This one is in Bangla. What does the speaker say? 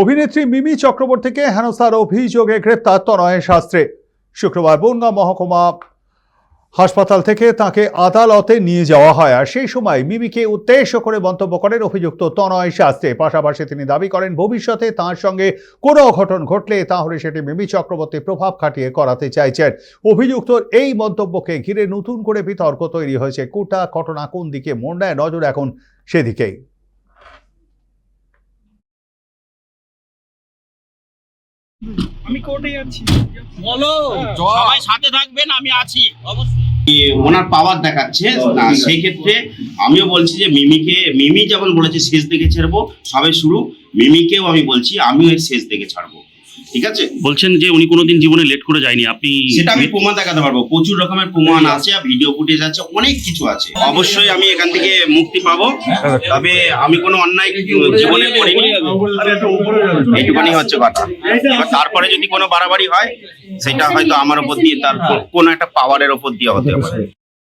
অভিনেত্রী মিমি চক্রবর্তীকে হেনস্থার অভিযোগে গ্রেপ্তার তনয় শাস্ত্রে। শুক্রবার বনগাঁ মহকুমা হাসপাতাল থেকে তাকে আদালতে নিয়ে যাওয়া হয় আর সেই সময় মিমিকে উদ্দেশ্য করে মন্তব্য করেন অভিযুক্ত তনয় শাস্ত্রে। পাশাপাশি তিনি দাবি করেন, ভবিষ্যতে তার সঙ্গে কোনো অঘটন ঘটলে তাহলে সেটি মিমি চক্রবর্তী প্রভাব খাটিয়ে করাতে চাইছেন। অভিযুক্তর এই মন্তব্যকে ঘিরে নতুন করে বিতর্ক তৈরি হয়েছে। কোটা ঘটনা কোন দিকে মন দেয় নজর এখন সেদিকেই। আমি কোর্টে যাচ্ছি বলো। সবাই সাথে থাকবেন আমি আছি অবশ্যই। ওনার পাওয়ার দেখাচ্ছে না সেই ক্ষেত্রে আমিও বলছি যে মিমিকে মিমি যেমন বলেছে শেষ দিকে ছাড়বো সবে শুরু। মিমিকেও আমি বলছি আমিও এর শেষ দিকে ছাড়বো। ঠিক আছে? বলছেন যে উনি কোনোদিন জীবনে লেট করে যায়নি আপনি সেটা আমি প্রমাণ দেখাতে পারব। প্রচুর রকমের প্রমাণ আছে ভিডিও ফুটেজ আছে অনেক কিছু আছে। অবশ্যই আমি এখান থেকে মুক্তি পাবো। তবে আমি কোনো অন্যায় জীবনে করিনি। এইটুকুনি হচ্ছে কথা। তারপরে যদি কোনো বাড়াবাড়ি হয় সেটা হয়তো আমার উপর দিয়ে তার কোনো একটা পাওয়ারের উপর দিয়ে হতে পারে।